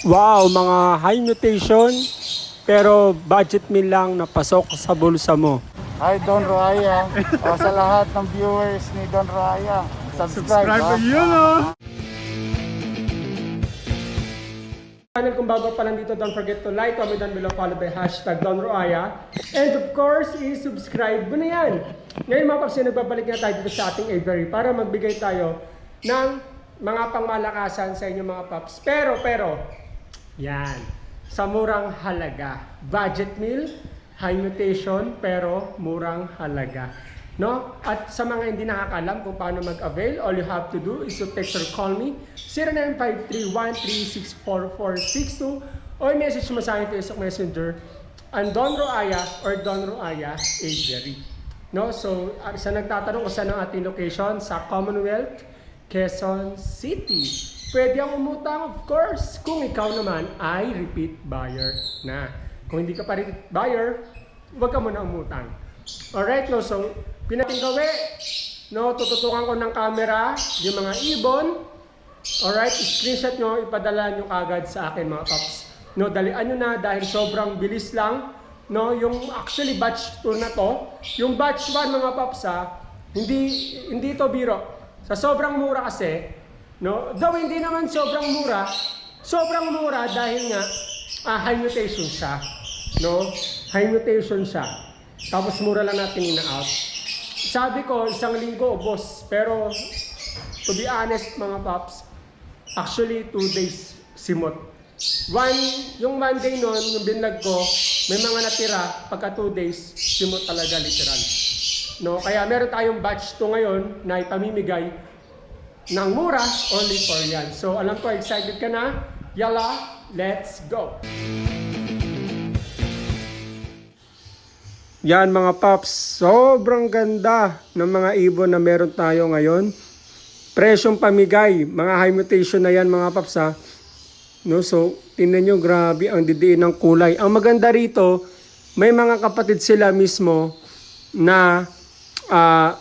Wow, mga high mutation, pero budget meal lang napasok sa bulsa mo. Hi Don Raya. o, sa lahat ng viewers ni Don Raya. Subscribe, ha? oh! Channel kung bago pa lang dito, don't forget to like, comment down below, follow by hashtag Don Roaya. And of course, i-subscribe mo na yan. Ngayon mga paps, nagbabalik na tayo dito sa ating Avery para magbigay tayo ng mga pangmalakasan sa inyo mga paps. Pero, pero, yan. Sa murang halaga. Budget meal, high nutrition, pero murang halaga. No? At sa mga hindi nakakalam kung paano mag-avail, all you have to do is to text or call me 0953-1364462 or message mo sa akin Facebook Messenger ang Don Roaya or Don Roaya Avery. No? So, ah, sa nagtatanong kung saan ang ating location, sa Commonwealth, Quezon City. Pwede ang umutang, of course, kung ikaw naman ay repeat buyer na. Kung hindi ka pa repeat buyer, huwag ka muna umutang. Alright, no? So, pinating. No, tututukan ko ng camera yung mga ibon. Alright, screenshot nyo, ipadala nyo kagad sa akin mga paps. No, dalian nyo na dahil sobrang bilis lang. No, yung actually batch 2 na to, yung batch 1 mga paps ha, hindi, hindi to biro. Sa sobrang mura kasi, no, though hindi naman sobrang mura, sobrang mura dahil nga ah, high mutation siya. No, high mutation siya. Tapos mura lang natin ina-out. Sabi ko, isang linggo, boss. Pero, to be honest, mga paps, actually, two days simot. One, yung Monday noon, yung binlag ko, may mga natira, pagka two days, simot talaga literal. No, kaya meron tayong batch 2 ngayon na ipamimigay ng mura, only for yan. So, alam ko, excited ka na? Yala, let's go! Yan mga paps, sobrang ganda ng mga ibon na meron tayo ngayon. Presyong pamigay, mga high mutation na yan mga paps ha. No, so, tingnan nyo, grabe ang didiin ng kulay. Ang maganda rito, may mga kapatid sila mismo na ah,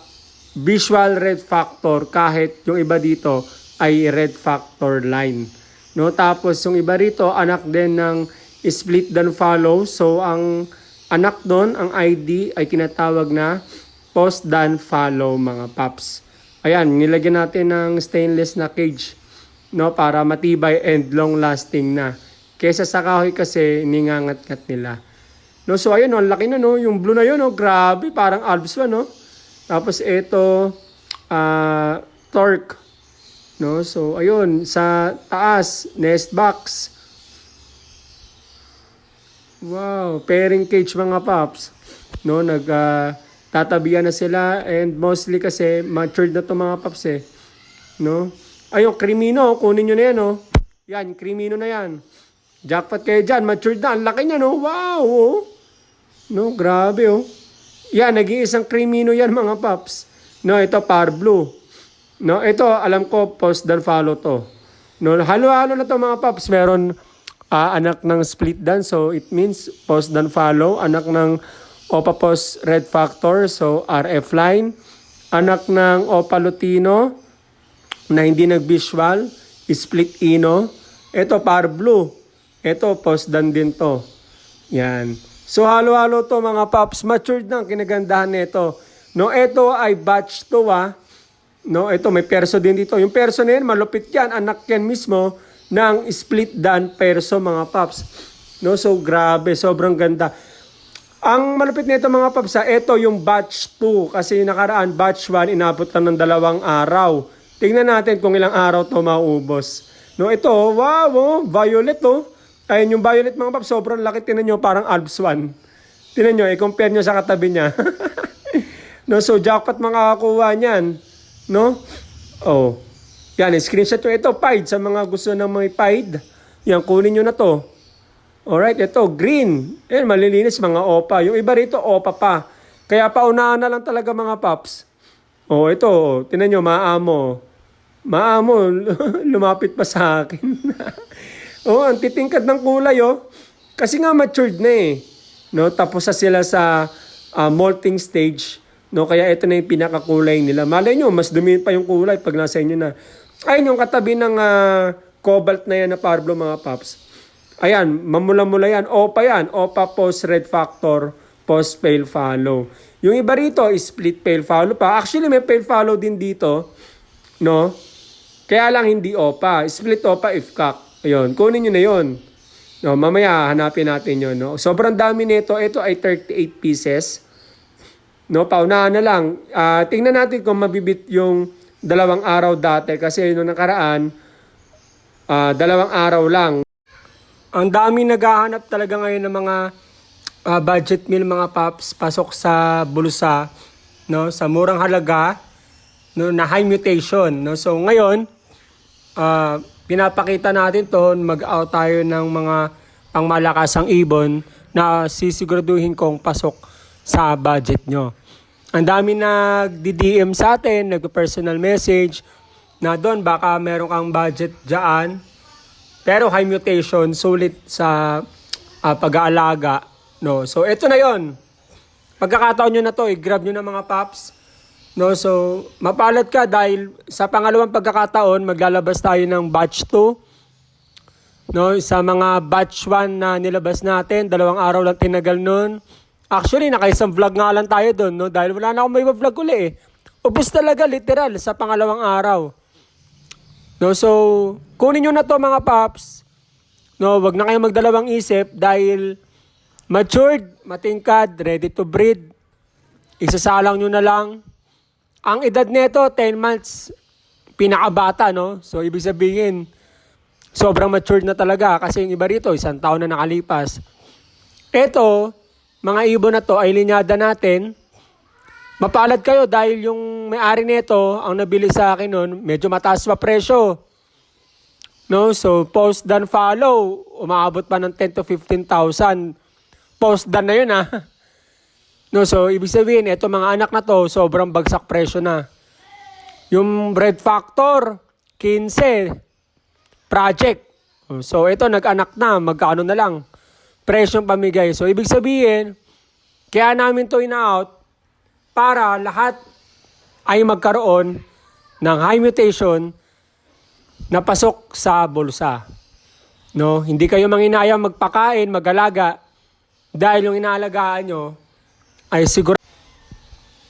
visual red factor kahit yung iba dito ay red factor line. No, tapos yung iba rito anak din ng split dan follow. So ang anak doon, ang ID ay tinatawag na post dan follow mga paps. Ayan, nilagyan natin ng stainless na cage no para matibay and long lasting na. Kesa sa kahoy kasi ningangat-ngat nila. No, so ayun, ang laki na no, yung blue na yun, no, grabe, parang Alps one, no. Tapos ito, ah, torque. No, so ayun, sa taas, nest box. Wow, pairing cage mga paps. No, nag ah, tatabihan na sila and mostly kasi matured na to mga paps eh. No? Ayun, krimino, kunin nyo na yan, oh. Yan, krimino na yan. Jackpot kayo dyan, matured na. Ang laki niya, no? Wow, oh. No, grabe, oh. Yan, nag-iisang krimino yan, mga paps. No, ito, par blue. No, ito, alam ko, post dan follow to. No, halo-halo na to, mga paps. Meron ah, anak ng split dan, so it means post dan follow. Anak ng Opa Post Red Factor, so RF line. Anak ng Opa Lutino, na hindi nag-visual, split ino. Ito par blue. Ito post dan din to. Yan. So halo-halo to mga paps. Matured na ang kinagandahan nito. No, ito ay batch to ah. No, ito may perso din dito. Yung perso na yan, malupit yan. Anak yan mismo ng split dan perso mga paps. No, so grabe, sobrang ganda. Ang malupit nito mga paps, ha, ito yung batch 2 kasi nakaraan batch 1 inabot lang ng dalawang araw. Tingnan natin kung ilang araw to maubos. No, ito, wow, oh, violet oh. Ayun yung violet mga paps, sobrang laki. Tingnan nyo, parang Alps 1. Tingnan nyo, i-compare nyo sa katabi niya. no, so jackpot makakakuha niyan. No? Oh. Yan, screenshot nyo. Ito, pied. Sa mga gusto ng mga pied, yan, kunin nyo na to. Alright, ito, green. Ayan, malilinis, mga opa. Yung iba rito, opa pa. Kaya paunahan na lang talaga mga paps. Oh, ito, oh, tinan nyo, maamo. Maamo, lumapit pa sa akin. oh, ang titingkad ng kulay, oh. Kasi nga matured na eh. No, tapos sa sila sa ah, molting stage. No, kaya ito na yung pinakakulay nila. Malay nyo, mas dumi pa yung kulay pag nasa inyo na. Ayun yung katabi ng ah, cobalt na yan na blue mga paps. Ayan, mamula-mula yan. OPA yan. OPA post red factor, post pale follow. Yung iba rito, split pale follow pa. Actually, may pale follow din dito. No? Kaya lang hindi OPA. Split OPA if cock. Ayun, kunin nyo na yun. No, mamaya hanapin natin yun. No? Sobrang dami nito. Ito ay 38 pieces. No, paunahan na lang. Ah, tingnan natin kung mabibit yung dalawang araw dati. Kasi nung nakaraan, ah, dalawang araw lang. Ang dami naghahanap talaga ngayon ng mga ah, budget meal mga paps pasok sa bulsa no sa murang halaga no na high mutation no so ngayon ah, pinapakita natin to mag-out tayo ng mga pangmalakasang ibon na sisiguraduhin kong pasok sa budget nyo. Ang dami nagdi-DM sa atin, nag-personal message na doon baka meron kang budget dyan pero high mutation, sulit sa ah, pag-aalaga. No? So, ito na yon Pagkakataon nyo na to, i-grab nyo na mga paps. No? So, mapalad ka dahil sa pangalawang pagkakataon, maglalabas tayo ng batch 2. No? Sa mga batch 1 na nilabas natin, dalawang araw lang tinagal nun. Actually, nakaisang vlog nga lang tayo doon, no? Dahil wala na akong may vlog uli eh. Ubus talaga, literal, sa pangalawang araw. No, so, kunin nyo na to mga paps. No, wag na kayong magdalawang isip dahil matured, matingkad, ready to breed. Isasalang nyo na lang. Ang edad nito, 10 months, pinakabata, no? So, ibig sabihin, sobrang matured na talaga kasi yung iba rito, isang taon na nakalipas. Ito, mga ibon na to ay linyada natin. Mapalad kayo dahil yung may-ari nito, ang nabili sa akin noon, medyo mataas pa presyo. No, so post done follow, umaabot pa ng 10 to 15,000. Post done na yun ah. No, so ibig sabihin, ito mga anak na to, sobrang bagsak presyo na. Yung bread factor, 15. Project. So ito, nag-anak na, magkano na lang. Presyong pamigay. So ibig sabihin, kaya namin to ina-out para lahat ay magkaroon ng high mutation na pasok sa bulsa. No, hindi kayo manginayang magpakain, magalaga dahil yung inaalagaan nyo ay siguro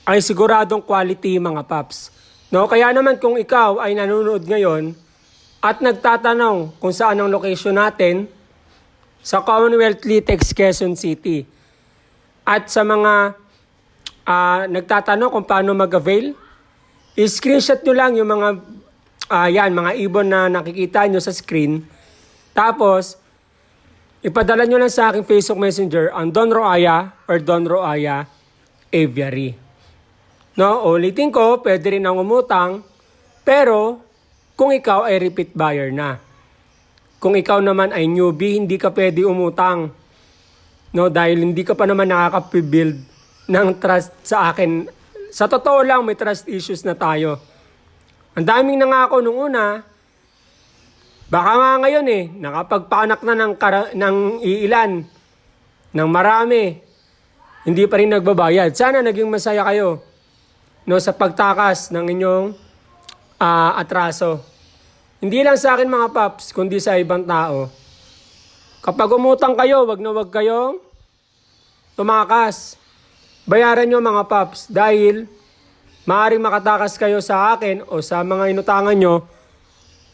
ay siguradong quality mga paps. No, kaya naman kung ikaw ay nanonood ngayon at nagtatanong kung saan ang location natin sa Commonwealth Litex Quezon City at sa mga ah, nagtatanong kung paano mag-avail, i-screenshot nyo lang yung mga ah, yan, mga ibon na nakikita nyo sa screen. Tapos, ipadala nyo lang sa aking Facebook Messenger ang Don Roaya or Don Roaya Aviary. No, ulitin ko, pwede rin ang umutang, pero kung ikaw ay repeat buyer na. Kung ikaw naman ay newbie, hindi ka pwede umutang. No, dahil hindi ka pa naman nakaka-build ng trust sa akin. Sa totoo lang, may trust issues na tayo. Ang daming nangako nung una, baka nga ngayon eh, nakapagpanak na ng, kara- ng iilan, ng marami, hindi pa rin nagbabayad. Sana naging masaya kayo no, sa pagtakas ng inyong ah, atraso. Hindi lang sa akin mga paps, kundi sa ibang tao. Kapag umutang kayo, wag na wag kayong tumakas. Bayaran nyo mga paps dahil maaaring makatakas kayo sa akin o sa mga inutangan nyo.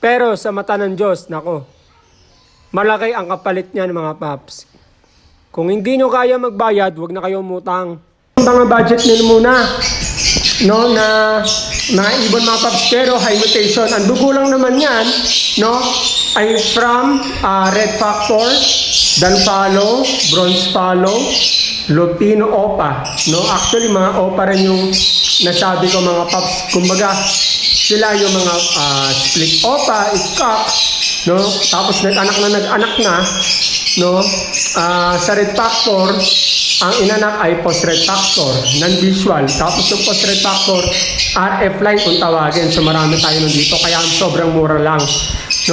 Pero sa mata ng Diyos, nako, malaki ang kapalit niyan mga paps. Kung hindi nyo kaya magbayad, wag na kayo umutang. Mga budget nyo muna no na mga ibon mga paps pero high mutation ang dugo lang naman yan no ay from ah, red factor dan palo bronze palo lutino opa no actually mga opa rin yung nasabi ko mga paps kumbaga sila yung mga ah, split opa iskak no tapos nag-anak na nag-anak na no Ah, sa red factor ang inanak ay post-red factor, non-visual. Tapos yung post-red factor, RF line kung tawagin. So marami tayo nandito, kaya ang sobrang mura lang.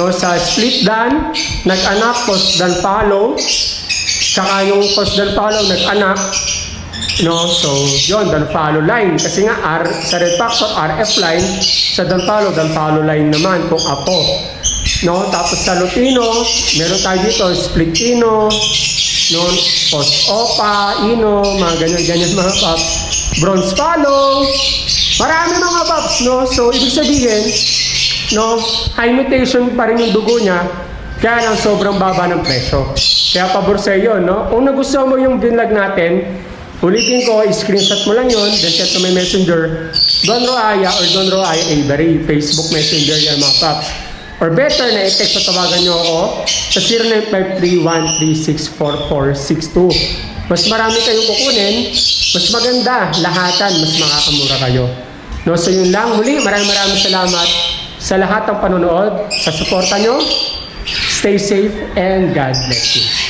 No, sa split dan, nag-anak, post-dan follow. Tsaka yung post-dan follow, nag-anak. No, so yon dan follow line. Kasi nga, R, sa red factor, RF line. Sa dan follow, dan follow line naman kung apo. no? Tapos sa Lutino, meron tayo dito, Splitino, no? Post Opa, Ino, mga ganyan-ganyan mga paps. Bronze Follow, marami mga paps, no? So, ibig sabihin, no? High mutation pa rin yung dugo niya, kaya lang sobrang baba ng presyo. Kaya pabor sa iyo, no? Kung nagustuhan mo yung binlog natin, ulitin ko, screenshot mo lang yun, then send to my messenger, Don Roaya or Don Roaya Avery, Facebook Messenger yan mga paps. Or better na i-text o tawagan nyo ako sa 0953-1364462. Mas marami kayong kukunin, mas maganda, lahatan, mas makakamura kayo. No, so yun lang. Muli, maraming maraming salamat sa lahat ng panonood, sa suporta nyo. Stay safe and God bless you.